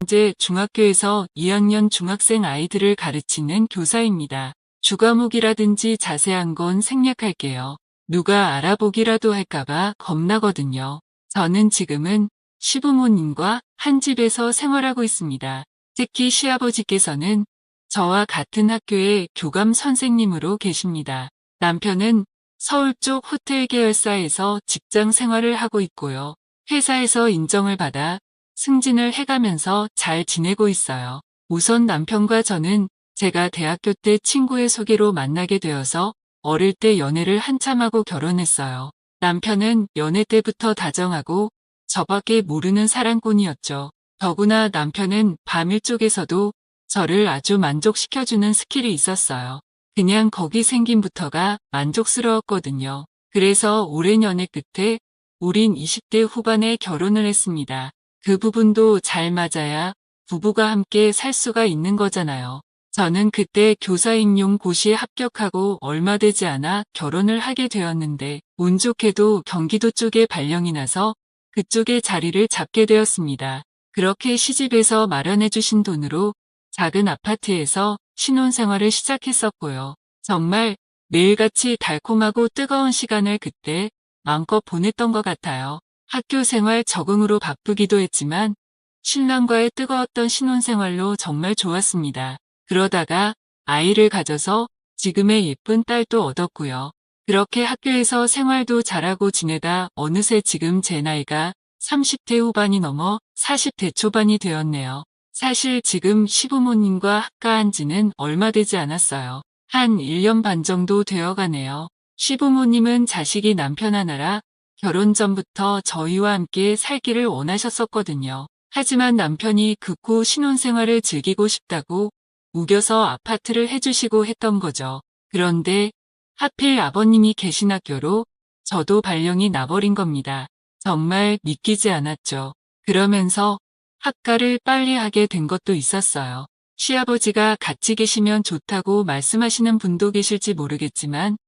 현재 중학교에서 2학년 중학생 아이들을 가르치는 교사입니다. 주과목이라든지 자세한 건 생략할게요. 누가 알아보기라도 할까봐 겁나거든요. 저는 지금은 시부모님과 한 집에서 생활하고 있습니다. 특히 시아버지께서는 저와 같은 학교의 교감 선생님으로 계십니다. 남편은 서울 쪽 호텔 계열사에서 직장 생활을 하고 있고요. 회사에서 인정을 받아 승진을 해가면서 잘 지내고 있어요. 우선 남편과 저는 제가 대학교 때 친구의 소개로 만나게 되어서 어릴 때 연애를 한참 하고 결혼했어요. 남편은 연애 때부터 다정하고 저밖에 모르는 사랑꾼이었죠. 더구나 남편은 밤일 쪽에서도 저를 아주 만족시켜주는 스킬이 있었어요. 그냥 거기 생김부터가 만족스러웠거든요. 그래서 오랜 연애 끝에 우린 20대 후반에 결혼을 했습니다. 그 부분도 잘 맞아야 부부가 함께 살 수가 있는 거잖아요. 저는 그때 교사 임용 고시에 합격하고 얼마 되지 않아 결혼을 하게 되었는데 운 좋게도 경기도 쪽에 발령이 나서 그쪽에 자리를 잡게 되었습니다. 그렇게 시집에서 마련해 주신 돈으로 작은 아파트에서 신혼생활을 시작했었고요. 정말 매일같이 달콤하고 뜨거운 시간을 그때 마음껏 보냈던 것 같아요. 학교 생활 적응으로 바쁘기도 했지만 신랑과의 뜨거웠던 신혼생활로 정말 좋았습니다. 그러다가 아이를 가져서 지금의 예쁜 딸도 얻었고요. 그렇게 학교에서 생활도 잘하고 지내다 어느새 지금 제 나이가 30대 후반이 넘어 40대 초반이 되었네요. 사실 지금 시부모님과 학가한 지는 얼마 되지 않았어요. 한 1년 반 정도 되어 가네요. 시부모님은 자식이 남편 하나라 결혼 전부터 저희와 함께 살기를 원하셨었거든요. 하지만 남편이 극구 신혼생활을 즐기고 싶다고 우겨서 아파트를 해주시고 했던 거죠. 그런데 하필 아버님이 계신 학교로 저도 발령이 나버린 겁니다. 정말 믿기지 않았죠. 그러면서 학가를 빨리 하게 된 것도 있었어요. 시아버지가 같이 계시면 좋다고 말씀하시는 분도 계실지 모르겠지만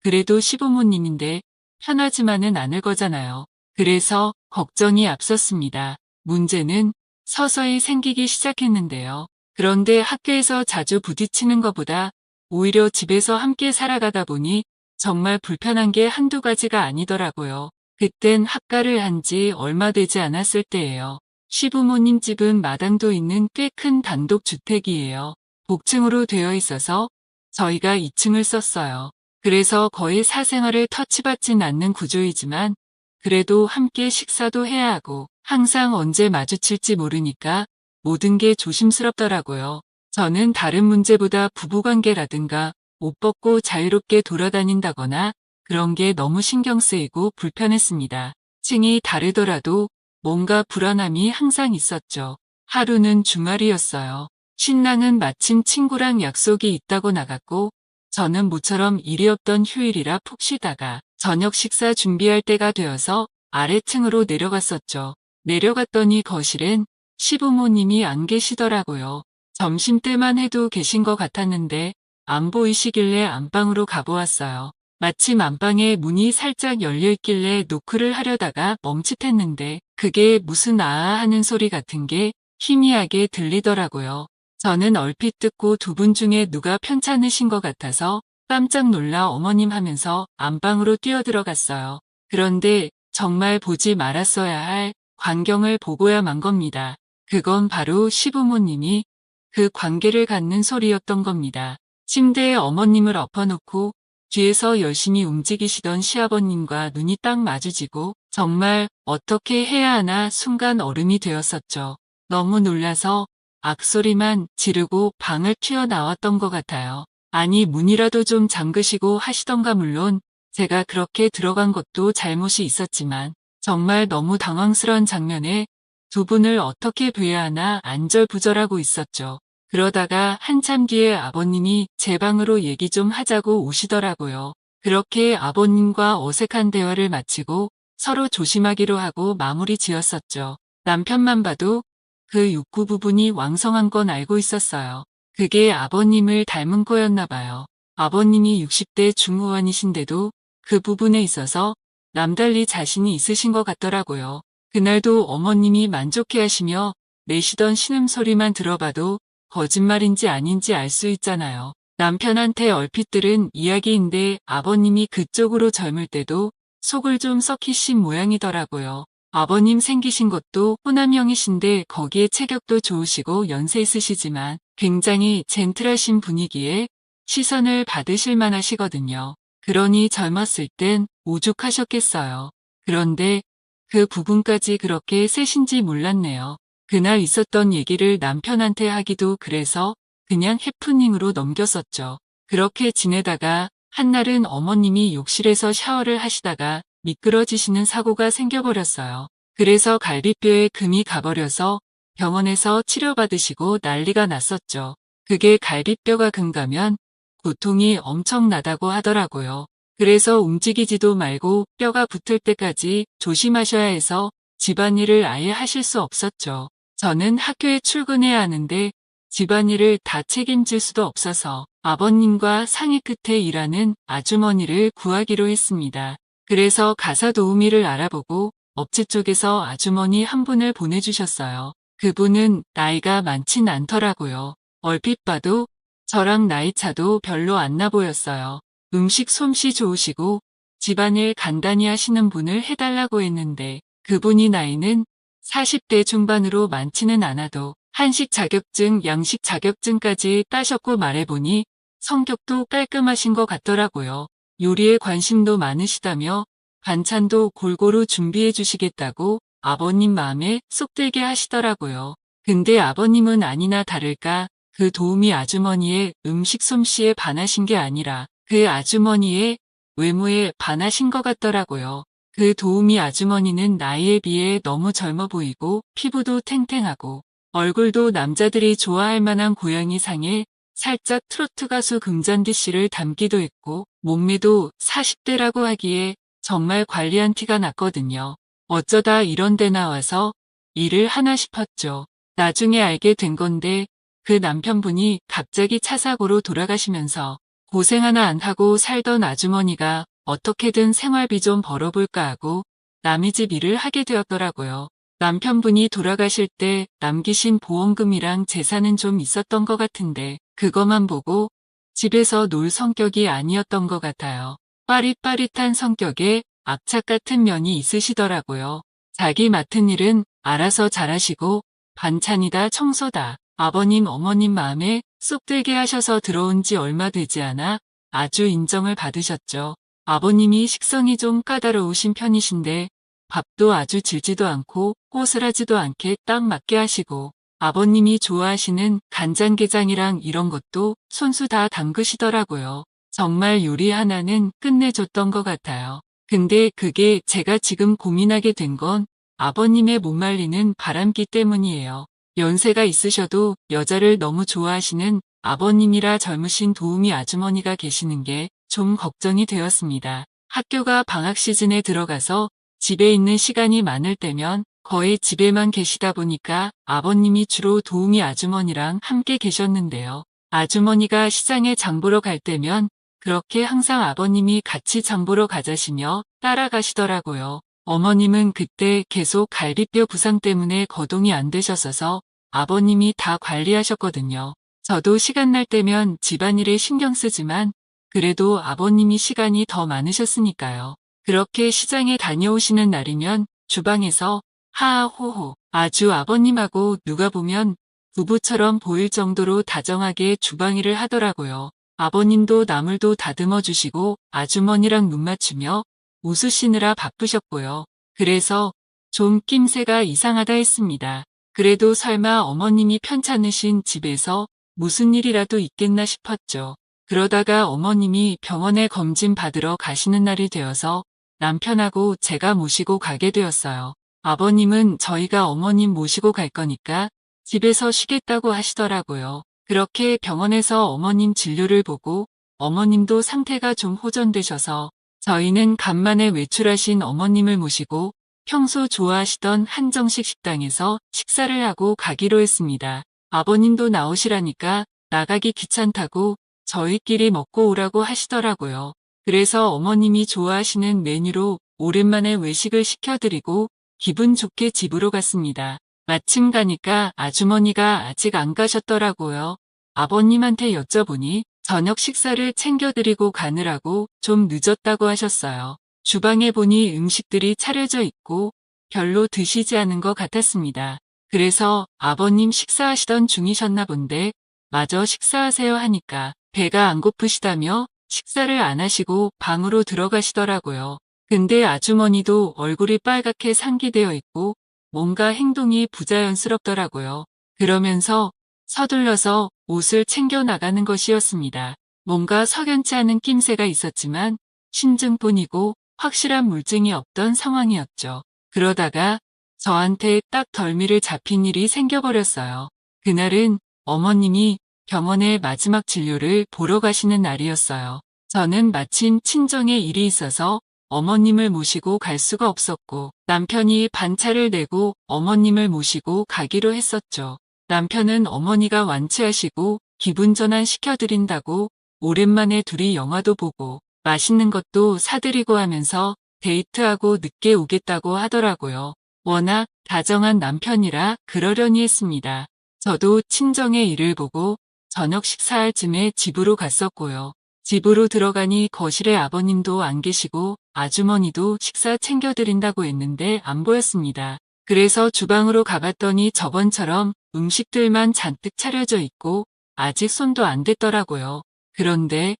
그래도 시부모님인데 편하지만은 않을 거잖아요. 그래서 걱정이 앞섰습니다. 문제는 서서히 생기기 시작했는데요. 그런데 학교에서 자주 부딪히는 것보다 오히려 집에서 함께 살아가다 보니 정말 불편한 게 한두 가지가 아니더라고요. 그땐 학가를 한 지 얼마 되지 않았을 때예요. 시부모님 집은 마당도 있는 꽤 큰 단독주택이에요. 복층으로 되어 있어서 저희가 2층을 썼어요. 그래서 거의 사생활을 터치받진 않는 구조이지만 그래도 함께 식사도 해야 하고 항상 언제 마주칠지 모르니까 모든 게 조심스럽더라고요. 저는 다른 문제보다 부부관계라든가 옷 벗고 자유롭게 돌아다닌다거나 그런 게 너무 신경 쓰이고 불편했습니다. 층이 다르더라도 뭔가 불안함이 항상 있었죠. 하루는 주말이었어요. 신랑은 마침 친구랑 약속이 있다고 나갔고 저는 모처럼 일이 없던 휴일이라 푹 쉬다가 저녁 식사 준비할 때가 되어서 아래층으로 내려갔었죠. 내려갔더니 거실엔 시부모님이 안 계시더라고요. 점심때만 해도 계신 것 같았는데 안 보이시길래 안방으로 가보았어요. 마침 안방에 문이 살짝 열려있길래 노크를 하려다가 멈칫했는데 그게 무슨 아아 하는 소리 같은 게 희미하게 들리더라고요. 저는 얼핏 듣고 두 분 중에 누가 편찮으신 것 같아서 깜짝 놀라 어머님 하면서 안방으로 뛰어들어갔어요. 그런데 정말 보지 말았어야 할 광경을 보고야 만 겁니다. 그건 바로 시부모님이 그 관계를 갖는 소리였던 겁니다. 침대에 어머님을 엎어놓고 뒤에서 열심히 움직이시던 시아버님과 눈이 딱 마주치고 정말 어떻게 해야 하나 순간 얼음이 되었었죠. 너무 놀라서 악소리만 지르고 방을 튀어나왔던 것 같아요. 아니 문이라도 좀 잠그시고 하시던가 물론 제가 그렇게 들어간 것도 잘못이 있었지만 정말 너무 당황스러운 장면에 두 분을 어떻게 뵈야 하나 안절부절하고 있었죠. 그러다가 한참 뒤에 아버님이 제 방으로 얘기 좀 하자고 오시더라고요. 그렇게 아버님과 어색한 대화를 마치고 서로 조심하기로 하고 마무리 지었었죠. 남편만 봐도 그 육구 부분이 왕성한 건 알고 있었어요. 그게 아버님을 닮은 거였나 봐요. 아버님이 60대 중후반이신데도 그 부분에 있어서 남달리 자신이 있으신 것 같더라고요. 그날도 어머님이 만족해 하시며 내시던 신음소리만 들어봐도 거짓말인지 아닌지 알 수 있잖아요. 남편한테 얼핏 들은 이야기인데 아버님이 그쪽으로 젊을 때도 속을 좀 썩히신 모양이더라고요. 아버님 생기신 것도 호남형이신데 거기에 체격도 좋으시고 연세 있으시지만 굉장히 젠틀하신 분위기에 시선을 받으실 만하시거든요. 그러니 젊었을 땐 오죽하셨겠어요. 그런데 그 부분까지 그렇게 세신지 몰랐네요. 그날 있었던 얘기를 남편한테 하기도 그래서 그냥 해프닝으로 넘겼었죠. 그렇게 지내다가 한날은 어머님이 욕실에서 샤워를 하시다가 미끄러지시는 사고가 생겨버렸어요. 그래서 갈비뼈에 금이 가버려서 병원에서 치료받으시고 난리가 났었죠. 그게 갈비뼈가 금가면 고통이 엄청나다고 하더라고요. 그래서 움직이지도 말고 뼈가 붙을 때까지 조심하셔야 해서 집안일을 아예 하실 수 없었죠. 저는 학교에 출근해야 하는데 집안일을 다 책임질 수도 없어서 아버님과 상의 끝에 일하는 아주머니를 구하기로 했습니다. 그래서 가사 도우미를 알아보고 업체 쪽에서 아주머니 한 분을 보내주셨어요. 그분은 나이가 많진 않더라고요. 얼핏 봐도 저랑 나이 차도 별로 안 나 보였어요. 음식 솜씨 좋으시고 집안일 간단히 하시는 분을 해달라고 했는데 그분이 나이는 40대 중반으로 많지는 않아도 한식 자격증, 양식 자격증까지 따셨고 말해보니 성격도 깔끔하신 것 같더라고요. 요리에 관심도 많으시다며 반찬도 골고루 준비해 주시겠다고 아버님 마음에 쏙 들게 하시더라고요. 근데 아버님은 아니나 다를까 그 도우미 아주머니의 음식 솜씨에 반하신 게 아니라 그 아주머니의 외모에 반하신 것 같더라고요. 그 도우미 아주머니는 나이에 비해 너무 젊어 보이고 피부도 탱탱하고 얼굴도 남자들이 좋아할 만한 고양이상에 살짝 트로트 가수 금잔디 씨를 닮기도 했고 몸매도 40대라고 하기에 정말 관리한 티가 났거든요. 어쩌다 이런 데 나와서 일을 하나 싶었죠. 나중에 알게 된 건데 그 남편분이 갑자기 차 사고로 돌아가시면서 고생 하나 안 하고 살던 아주머니가 어떻게든 생활비 좀 벌어볼까 하고 남의 집 일을 하게 되었더라고요. 남편분이 돌아가실 때 남기신 보험금이랑 재산은 좀 있었던 것 같은데 그것만 보고 집에서 놀 성격이 아니었던 것 같아요. 빠릿빠릿한 성격에 악착 같은 면이 있으시더라고요. 자기 맡은 일은 알아서 잘하시고 반찬이다 청소다 아버님 어머님 마음에 쏙 들게 하셔서 들어온 지 얼마 되지 않아 아주 인정을 받으셨죠. 아버님이 식성이 좀 까다로우신 편이신데 밥도 아주 질지도 않고 꼬슬하지도 않게 딱 맞게 하시고 아버님이 좋아하시는 간장게장이랑 이런 것도 손수 다 담그시더라고요. 정말 요리 하나는 끝내줬던 것 같아요. 근데 그게 제가 지금 고민하게 된 건 아버님의 못 말리는 바람기 때문이에요. 연세가 있으셔도 여자를 너무 좋아하시는 아버님이라 젊으신 도우미 아주머니가 계시는 게 좀 걱정이 되었습니다. 학교가 방학 시즌에 들어가서 집에 있는 시간이 많을 때면 거의 집에만 계시다 보니까 아버님이 주로 도우미 아주머니랑 함께 계셨는데요. 아주머니가 시장에 장 보러 갈 때면 그렇게 항상 아버님이 같이 장 보러 가자시며 따라가시더라고요. 어머님은 그때 계속 갈비뼈 부상 때문에 거동이 안 되셨어서 아버님이 다 관리하셨거든요. 저도 시간 날 때면 집안일에 신경 쓰지만 그래도 아버님이 시간이 더 많으셨으니까요. 그렇게 시장에 다녀오시는 날이면 주방에서 하 하호호 아주 아버님하고 누가 보면 부부처럼 보일 정도로 다정하게 주방일을 하더라고요. 아버님도 나물도 다듬어 주시고 아주머니랑 눈 맞추며 웃으시느라 바쁘셨고요. 그래서 좀 낌새가 이상하다 했습니다. 그래도 설마 어머님이 편찮으신 집에서 무슨 일이라도 있겠나 싶었죠. 그러다가 어머님이 병원에 검진 받으러 가시는 날이 되어서 남편하고 제가 모시고 가게 되었어요. 아버님은 저희가 어머님 모시고 갈 거니까 집에서 쉬겠다고 하시더라고요. 그렇게 병원에서 어머님 진료를 보고 어머님도 상태가 좀 호전되셔서 저희는 간만에 외출하신 어머님을 모시고 평소 좋아하시던 한정식 식당에서 식사를 하고 가기로 했습니다. 아버님도 나오시라니까 나가기 귀찮다고 저희끼리 먹고 오라고 하시더라고요. 그래서 어머님이 좋아하시는 메뉴로 오랜만에 외식을 시켜드리고 기분 좋게 집으로 갔습니다. 마침 가니까 아주머니가 아직 안 가셨더라고요. 아버님한테 여쭤보니 저녁 식사를 챙겨드리고 가느라고 좀 늦었다고 하셨어요. 주방에 보니 음식들이 차려져 있고 별로 드시지 않은 것 같았습니다. 그래서 아버님 식사하시던 중이셨나 본데 마저 식사하세요 하니까 배가 안 고프시다며 식사를 안 하시고 방으로 들어가시더라고요. 근데 아주머니도 얼굴이 빨갛게 상기되어 있고 뭔가 행동이 부자연스럽더라고요. 그러면서 서둘러서 옷을 챙겨 나가는 것이었습니다. 뭔가 석연치 않은 낌새가 있었지만 심증뿐이고 확실한 물증이 없던 상황이었죠. 그러다가 저한테 딱 덜미를 잡힌 일이 생겨버렸어요. 그날은 어머님이 병원에 마지막 진료를 보러 가시는 날이었어요. 저는 마침 친정에 일이 있어서 어머님을 모시고 갈 수가 없었고 남편이 반차를 내고 어머님을 모시고 가기로 했었죠. 남편은 어머니가 완치하시고 기분 전환 시켜드린다고 오랜만에 둘이 영화도 보고 맛있는 것도 사드리고 하면서 데이트하고 늦게 오겠다고 하더라고요. 워낙 다정한 남편이라 그러려니 했습니다. 저도 친정의 일을 보고 저녁 식사할 쯤에 집으로 갔었고요. 집으로 들어가니 거실에 아버님도 안 계시고 아주머니도 식사 챙겨드린다고 했는데 안 보였습니다. 그래서 주방으로 가봤더니 저번처럼 음식들만 잔뜩 차려져 있고 아직 손도 안 댔더라고요. 그런데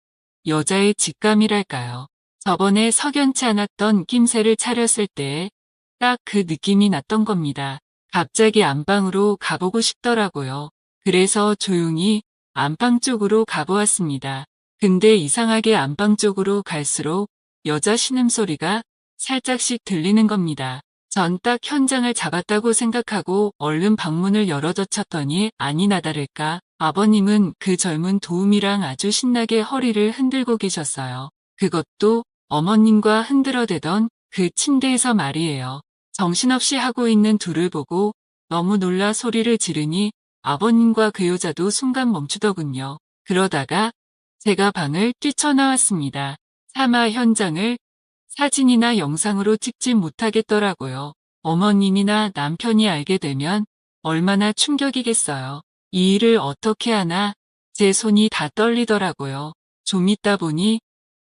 여자의 직감이랄까요. 저번에 석연치 않았던 낌새를 차렸을 때 딱 그 느낌이 났던 겁니다. 갑자기 안방으로 가보고 싶더라고요. 그래서 조용히 안방 쪽으로 가보았습니다. 근데 이상하게 안방 쪽으로 갈수록 여자 신음소리가 살짝씩 들리는 겁니다. 전 딱 현장을 잡았다고 생각하고 얼른 방문을 열어젖혔더니 아니나 다를까 아버님은 그 젊은 도움이랑 아주 신나게 허리를 흔들고 계셨어요. 그것도 어머님과 흔들어대던 그 침대에서 말이에요. 정신없이 하고 있는 둘을 보고 너무 놀라 소리를 지르니 아버님과 그 여자도 순간 멈추더군요. 그러다가 제가 방을 뛰쳐나왔습니다. 차마 현장을 사진이나 영상으로 찍지 못하겠더라고요. 어머님이나 남편이 알게 되면 얼마나 충격이겠어요. 이 일을 어떻게 하나 제 손이 다 떨리더라고요. 좀 있다 보니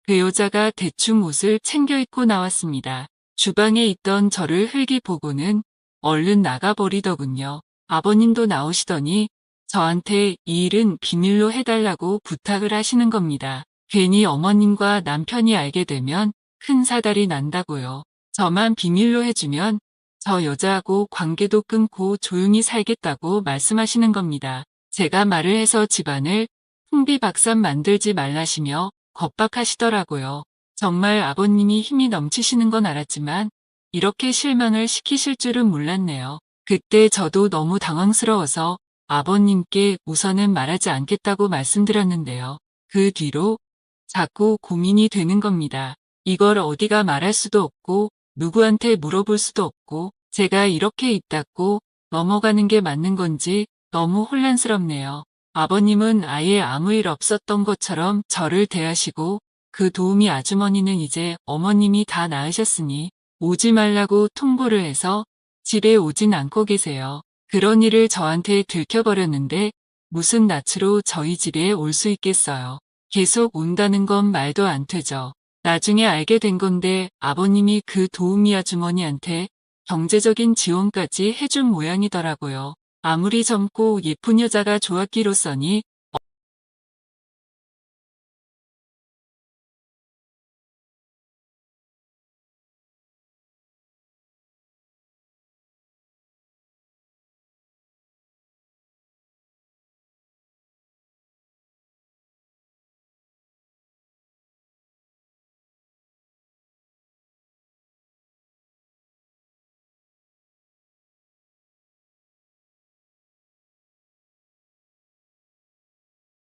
그 여자가 대충 옷을 챙겨 입고 나왔습니다. 주방에 있던 저를 흘기 보고는 얼른 나가버리더군요. 아버님도 나오시더니 저한테 이 일은 비밀로 해달라고 부탁을 하시는 겁니다. 괜히 어머님과 남편이 알게 되면 큰 사달이 난다고요. 저만 비밀로 해주면 저 여자하고 관계도 끊고 조용히 살겠다고 말씀하시는 겁니다. 제가 말을 해서 집안을 풍비박산 만들지 말라시며 겁박하시더라고요. 정말 아버님이 힘이 넘치시는 건 알았지만 이렇게 실망을 시키실 줄은 몰랐네요. 그때 저도 너무 당황스러워서 아버님께 우선은 말하지 않겠다고 말씀드렸는데요. 그 뒤로 자꾸 고민이 되는 겁니다. 이걸 어디가 말할 수도 없고 누구한테 물어볼 수도 없고 제가 이렇게 입 닫고 넘어가는 게 맞는 건지 너무 혼란스럽네요. 아버님은 아예 아무 일 없었던 것처럼 저를 대하시고 그 도우미 아주머니는 이제 어머님이 다 나으셨으니 오지 말라고 통보를 해서 집에 오진 않고 계세요. 그런 일을 저한테 들켜버렸는데 무슨 낯으로 저희 집에 올 수 있겠어요. 계속 온다는 건 말도 안 되죠. 나중에 알게 된 건데 아버님이 그 도우미 아주머니한테 경제적인 지원까지 해준 모양이더라고요. 아무리 젊고 예쁜 여자가 좋았기로써니